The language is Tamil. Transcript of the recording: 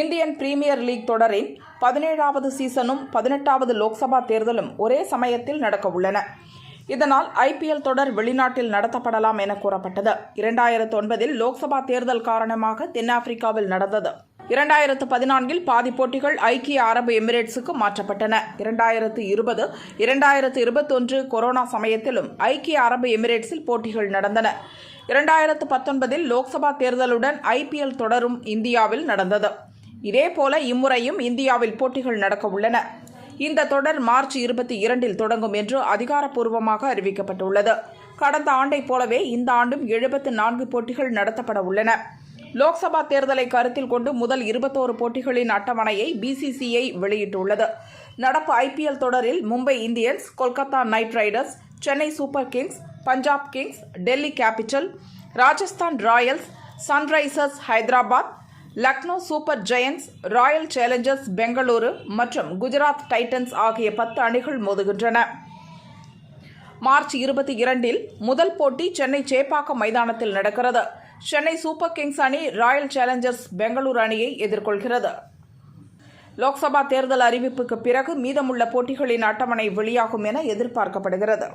இந்தியன் பிரீமியர் லீக் தொடரின் பதினேழாவது சீசனும் பதினெட்டாவது லோக்சபா தேர்தலும் ஒரே சமயத்தில் நடக்க உள்ளன இதனால் ஐபிஎல் தொடர் வெளிநாட்டில் நடத்தப்படலாம் என கூறப்பட்டது. இரண்டாயிரத்து ஒன்பதில் லோக்சபா தேர்தல் காரணமாக தென்னாப்பிரிக்காவில் நடந்தது. இரண்டாயிரத்து பதினான்கில் பாதி போட்டிகள் ஐக்கிய அரபு எமிரேட்ஸுக்கு மாற்றப்பட்டன. இரண்டாயிரத்து இருபது இரண்டாயிரத்து இருபத்தொன்று கொரோனா சமயத்திலும் ஐக்கிய அரபு எமிரேட்ஸில் போட்டிகள் நடந்தன. இரண்டாயிரத்து பத்தொன்பதில் லோக்சபா தேர்தலுடன் ஐபிஎல் தொடரும் இந்தியாவில் நடந்தது. இதேபோல இம்முறையும் இந்தியாவில் போட்டிகள் நடக்க உள்ளன. இந்த தொடர் மார்ச் இருபத்தி இரண்டில் தொடங்கும் என்று அதிகாரப்பூர்வமாக அறிவிக்கப்பட்டுள்ளது. கடந்த ஆண்டைப் போலவே இந்த ஆண்டும் எழுபத்து நான்கு போட்டிகள் நடத்தப்பட உள்ளன. லோக்சபா தேர்தலை கருத்தில் கொண்டு முதல் இருபத்தோரு போட்டிகளின் அட்டவணையை பிசிசிஐ வெளியிட்டுள்ளது. நடப்பு ஐபிஎல் தொடரில் Mumbai Indians Kolkata Knight Riders Chennai Super Kings Punjab Kings Delhi Capital Rajasthan Royals Sunrisers Hyderabad Lucknow Super Giants Royal Challengers Bengaluru மற்றும் குஜராத் டைட்டன்ஸ் ஆகிய பத்து அணிகள் மோதுகின்றன. மார்ச் இருபத்தி இரண்டில் முதல் போட்டி சென்னை சேப்பாக்கம் மைதானத்தில் நடக்கிறது. சென்னை சூப்பர் கிங்ஸ் அணி ராயல் சேலஞ்சர்ஸ் பெங்களூரு அணியை எதிர்கொள்கிறது. லோக்சபா தேர்தல் அறிவிப்புக்கு பிறகு மீதமுள்ள போட்டிகளின் அட்டவணை வெளியாகும் என எதிர்பார்க்கப்படுகிறது.